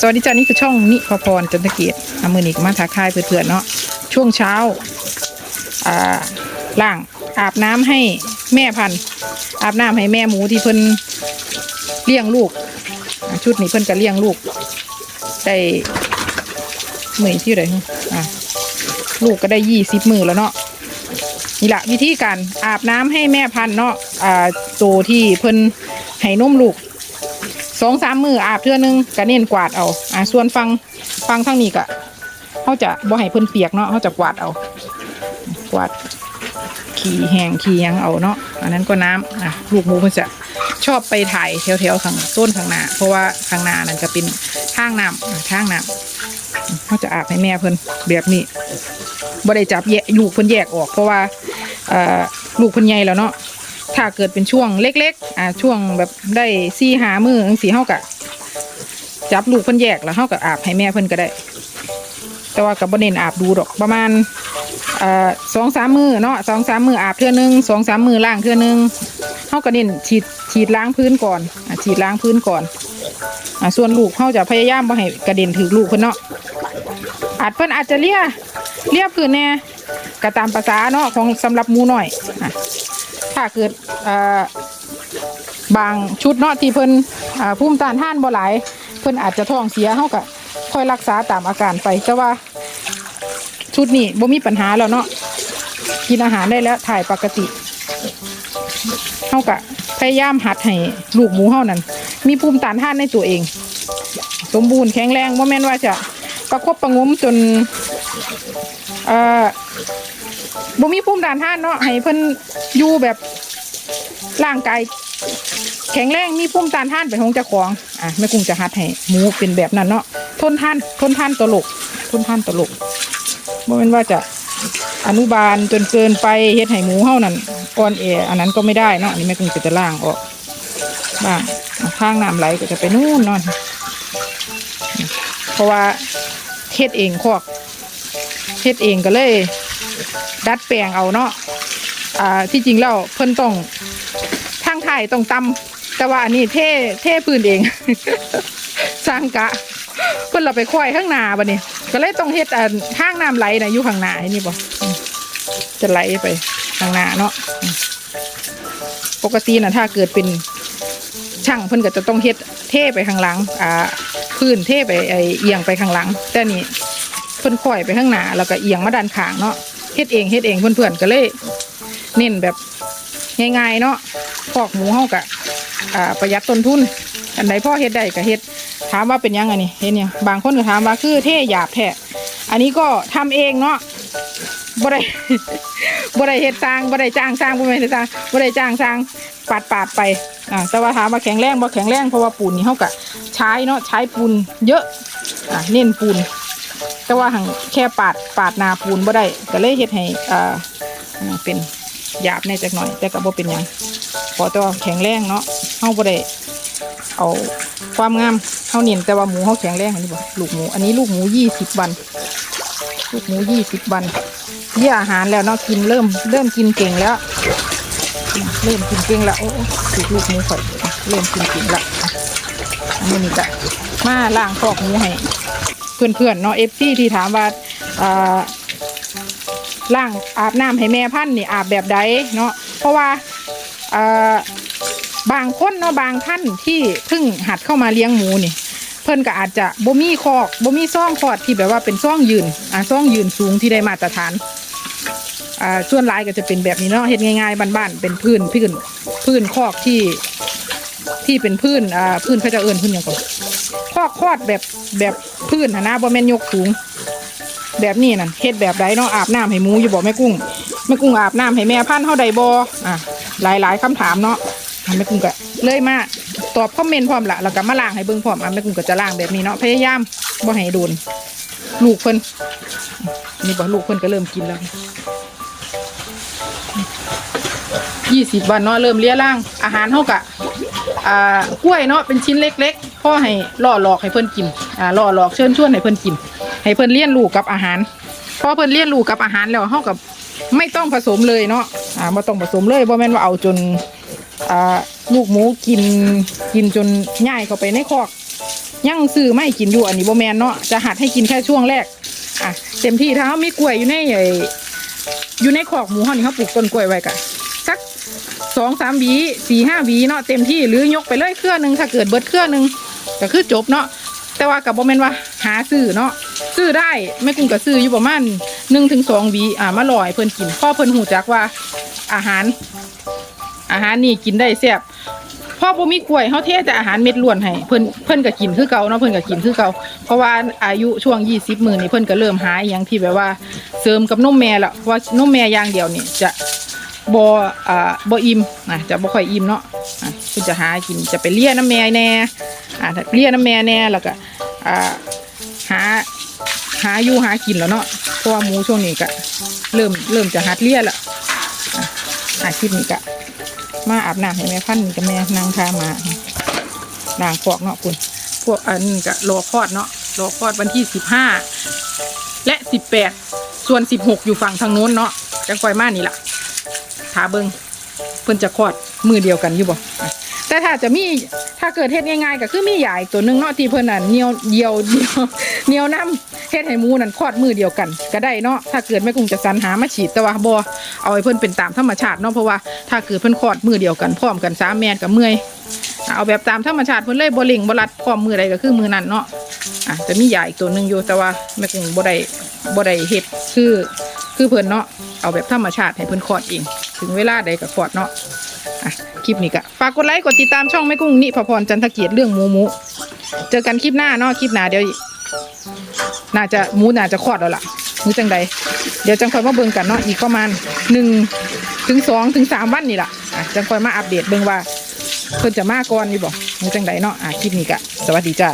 สวัสดีจ้านี่คือช่องนิพพรจันทเกียรติอามือนิกมาทักทายเพื่อนๆเนาะช่วงเช้าอ่าล่างอาบน้ำให้แม่พันอาบน้ำให้แม่หมูที่เพิ่นเลี้ยงลูก ชุดนี้เพิ่นก็เลี้ยงลูกได้มือที่ไหนอะลูกก็ได้ยี่สิบมือแล้วเนาะนี่แหละวิธีการอาบน้ำให้แม่พันเนาะอ่าตัวที่เพิ่นให้นมลูก สองสามมืออาบเทื่อนึงก็เน้นกวาดเอาอ่าส่วนฟังฟังทั้งนี้ก็เขาจะบ่ให้เพิ่นเปียกเนาะเขาจะกวาดเอา กวาดขี่แห้งขี่ยังเอาเนาะอันนั้นก็น้ำอะลูกหมูมันจะชอบไปถ่ายแถวๆข้างต้นข้างหน้า เพราะว่าข้างหน้านั่นจะเป็นทางน้ำทางน้ำเขาจะอาบให้แม่เพิ่นแบบนี้บ่ได้จับแยกลูกเพิ่นแยกออก เพราะว่าลูกเพิ่นใหญ่แล้วเนาะ ถ้าเกิดเป็นช่วงเล็กๆ อ่าช่วงแบบได้ซี่หามือจังสีเฮากะจับลูกเพิ่นแยกแล้วเฮากะอาบให้แม่เพิ่นก็ได้ แต่ว่ากับบ่เน้นอาบดูดอกประมาณอ่าสองสามมือเนาะสองสามมืออาบเทื่อนึงสองสามมือล้างเทื่อนึงเฮาก็เน้นฉีดฉีดล้างพื้นก่อนอ่าฉีดล้างพื้นก่อนอ่าส่วนลูกเฮาจะพยายามบ่ให้กระเด็นถึงลูกเพิ่นเนาะอาจเพิ่นอาจจะเลียเลียพื้นแน่ก็ตามภาษาเนาะของสำหรับหมูน้อยอะ ถ้าเกิดบางชุดเนาะที่เพิ่นอ่าภูมิต้านทานบ่หลาย เพิ่นอาจจะท้องเสียเฮาก็ค่อยรักษาตามอาการไปแต่ว่าชุดนี้บ่มีปัญหาแล้วเนาะกินอาหารได้แล้วถ่ายปกติเฮาก็พยายามหัดให้ลูกหมูเฮานั้นมีภูมิต้านทานในตัวเอง สมบูรณ์แข็งแรงบ่แม่นว่าจะประคบประงมจนเอ่อ บ่มีภูมิต้านท่านเนาะให้เพิ่นอยู่แบบร่างกายแข็งแรงมีภูมิต้านทานเป็นของเจ้าของอะแม่กุ้งจะหัดให้หมูเป็นแบบนั้นเนาะทนทานทนทานตลกทนทานตลกบ่แม่นว่าจะอนุบาลจนเกินไปเฮ็ดให้หมูเฮานั่นอ่อนแออันนั้นก็ไม่ได้เนาะอันนี้แม่กุ้งก็จะล่างออกบ้างอะทางน้ำไหลก็จะไปนู่นนอนเพราะว่าเฮ็ดเองคอกเฮ็ดเองก็เลย ดัดแปลงเอาเนาะอ่าที่จริงแล้วเพิ่นต้องทางไทยต้องตำแต่ว่าอันนี้เท่เท่พื้นเอง สร้างกะ เพิ่นเราไปควายข้างหน้าบัดนี้ก็เลยต้องเฮ็ดอันทางน้ำไหลนะอยู่ข้างหน้านี่บ่จะไหลไปข้างหน้าเนาะปกติน่ะถ้าเกิดเป็นช่างเพิ่นก็จะต้องเฮ็ดเท่ไปข้างหลัง อ่า พื้นเท่ไปไอเอียงไปข้างหลัง แต่นี่เพิ่นค่อยไปข้างหน้าแล้วก็เอียงมาด้านข้างเนาะ เฮ็ดเองเฮ็ดเองเพื่อนๆก็เลยเน้นแบบง่ายๆเนาะพอกหมูเฮากะอ่าประหยัดต้นทุน อันใดพ่อเฮ็ดได้ก็เฮ็ดถามว่าเป็นยังไงนี่เฮ็ดเนี่ยบางคนก็ถามว่าคือเท่หยาบแท้อันนี้ก็ทำเองเนาะบ่ได้บ่ได้เฮ็ดสร้างบ่ได้จ้างสร้างบ่แม่นเฮ็ดสร้างบ่ได้จ้างสร้างปาดปาดไปอ่าแต่ว่าถามว่าแข็งแรงบ่แข็งแรงเพราะว่าปูนนี่เฮาก็ใช้เนาะใช้ปูนเยอะอ่าเน้นปูน แต่ว่าหังแค่ปาดปาดนาปูนบ่ได้ก็เลยเฮ็ดให้อ่าเป็นหยาบแน่จักหน่อย แต่ก็บ่เป็นหยังขอแต่ว่าแข็งแรงเนาะเฮาบ่ได้เอาความงามเฮาเน้นแต่ว่าหมูเฮาแข็งแรงอันนี้บ่ลูกหมู อันนี้ลูกหมู20วัน ลูกหมู20วันเลี้ยอาหารแล้วเนาะกินเริ่มเริ่มกินเก่งแล้ว เริ่มกินเก่งแล้วโอ้โอ้ถูกลูกหมูข่อยเริ่มกินเก่งแล้วอันนี้ก็มาล้างคอกหมูให้ เพื่อนๆเนาะเอฟซีที่ถามว่าล่างอาบน้ำให้แม่พันธุ์นี่อาบแบบใดเนาะเพราะว่าบางคนเนาะบางท่านที่เพิ่งหัดเข้ามาเลี้ยงหมูนี่ เพิ่นก็อาจจะบ่มีคอกบ่มีซ่องคอดที่แบบว่าเป็นซ่องยืนอ่าซ่องยืนสูงที่ได้มาตรฐานอ่าส่วนลายก็จะเป็นแบบนี้เนาะเฮ็ดง่ายๆบ้านๆเป็นพื้นพื้นพื้นคอกที่ที่เป็นพื้นอ่าพื้นเขาจะเอิ้นพื้นหยังก่อนคอกคอดแบบแบบ พื้นหนนะบ่แม่นยกสูง แบบนี้นั่นเฮ็ดแบบใดเนาะอาบน้ำให้หมูอยู่บ่แม่กุ้งแม่กุ้งอาบน้ำให้แม่พันธ์เฮาใดบ่อะหลายหลายคำถามเนาะแม่กุ้งก็เลยมาตอบคอมเมนต์พร้อมละแล้วก็มาล้างให้เบิ่งพร้อมอะแม่กุ้งก็จะล้างแบบนี้เนาะพยายามบ่ให้โดนลูกเพิ่นนี่บ่ลูกเพิ่นก็เริ่มกินแล้วยี่สิบวันเนาะเริ่มเลี้ยร่าง อาหารเฮากะอ่ากล้วยเนาะเป็นชิ้นเล็กๆพ่อให้ล่อหลอกให้เพิ่นกิน อ่าล่อหลอกเชิญชวนให้เพิ่นกิน ให้เพิ่นเลี้ยนลูกกับอาหารพอเพิ่นเลี้ยนลูกกับอาหารแล้วเฮากับไม่ต้องผสมเลยเนาะอ่าบ่ต้องผสมเลยบ่แม่นว่าเอาจนอ่าลูกหมูกินกินจนง่ายเข้าไปในคอกยังซื้อไม่กินอยู่อันนี้โบแมนเนาะจะหัดให้กินแค่ช่วงแรกอะเต็มที่ถ้าเขามีกล้วยอยู่ในไอ้อยู่ในขอกหมูเขานี่เขาปลูกต้นกล้วยไว้กะสักสองสามวีสี่ห้าวีเนาะเต็มที่หรือยกไปเลยเครื่อหนึ่งถ้าเกิดเบิดเครื่อหนึ่งก็คือจบเนาะ แต่ว่ากับโบแมนว่าหาซื้อเนาะซื้อได้ไม่กุ้งกับซื้ออยู่ประมาณหนึ่งถึงสองวีอ่ามาลอยเพิ่นกินพ่อเพิ่นหูจักว่าอาหาร อาหารนี่กินได้แซ่บพ่อบ่มีกล้วยเฮาเทแต่อาหารเม็ดล้วนให้เพิ่นเพิ่นก็กินคือเก่าเนาะเพิ่นก็กินคือเก่าเพราะว่าอายุช่วง20มื้อนี่เพิ่นก็เริ่มหาอหยังที่แบบว่าเสริมกับนมแม่แล้วเพราะว่านมแม่อย่างเดียวนี่จะบ่อ่าบ่อิ่มนะจะบ่ค่อยอิ่มเนาะ อะเพิ่นจะหากินจะไปเลี้ยน้ำแม่แน่อ่าเลี้ยน้ำแม่แน่แล้วก็อ่าหาหาอยู่หากินแล้วเนาะเพราะว่าหมูช่วงนี้ก็เริ่มเริ่มจะหัดเลี้ยแล้วอาคลิปนี้ก็มาอาบน้ำให้แม่พันธ์กับแม่นางทามาด่างฟอกเนาะคุณพวกอันนี้ก็รอคลอดเนาะรอคลอดวันที่สิบห้าและสิบแปดส่วนสิบหกอยู่ฝั่งทางโน้นเนาะจังคอยมานี่ล่ะถาเบิงเพิ่นจะคลอดมือเดียวกันอยู่บ่ แต่ถ้าจะมีถ้าเกิดเฮ็ดง่ายๆก็คือมีใหญ่ตัวหนึงเนาะที่เพิ่นน่ะเหนียวเดียวเดียวเหนียวน้ำเฮ็ดให้หมูนั่นคลอดมือเดียวกัน ก็ได้เนาะถ้าเกิดแม่กุ้งจะสรรหามาฉีดแต่ว่าบ่เอาให้เพิ่นเป็นตามธรรมชาติเนาะเพราะว่าถ้าเกิดเพิ่นคลอดมือเดียวกันพร้อมกันสามแม่นกับเมื่อยเอาแบบตามธรรมชาติเพิ่นเลยบ่เล่งบ่รัดพร้อมมือใดก็คือมือนั้นเนาะอะจะมีใหญ่ตัวหนึงอยู่แต่ว่าแม่กุ้งบ่ได้บ่ได้เฮ็ดคือคือเพิ่นเนาะเอาแบบธรรมชาติให้เพิ่นคลอดเองถึงเวลาใดก็คลอดเนาะ คลิปนี้ก็ฝากกดไลค์กดติดตามช่องแม่กุ้งนิพพรจันทเกียรติเรื่องหมูหมูเจอกันคลิปหน้าเนาะคลิปหน้าเดี๋ยวน่าจะหมูน่าจะคลอดแล้วล่ะมือจังใดเดี๋ยวจังคอยมาเบิ่งกันเนาะอีกประมาณหนึ่งถึงสองถึงสามวันนี่ล่ะจังคอยมาอัปเดตเบิ่งว่าเพิ่นจะมาก่อนนี่บอกมือจังใดเนาะอะคลิปนี้ก็สวัสดีจ้า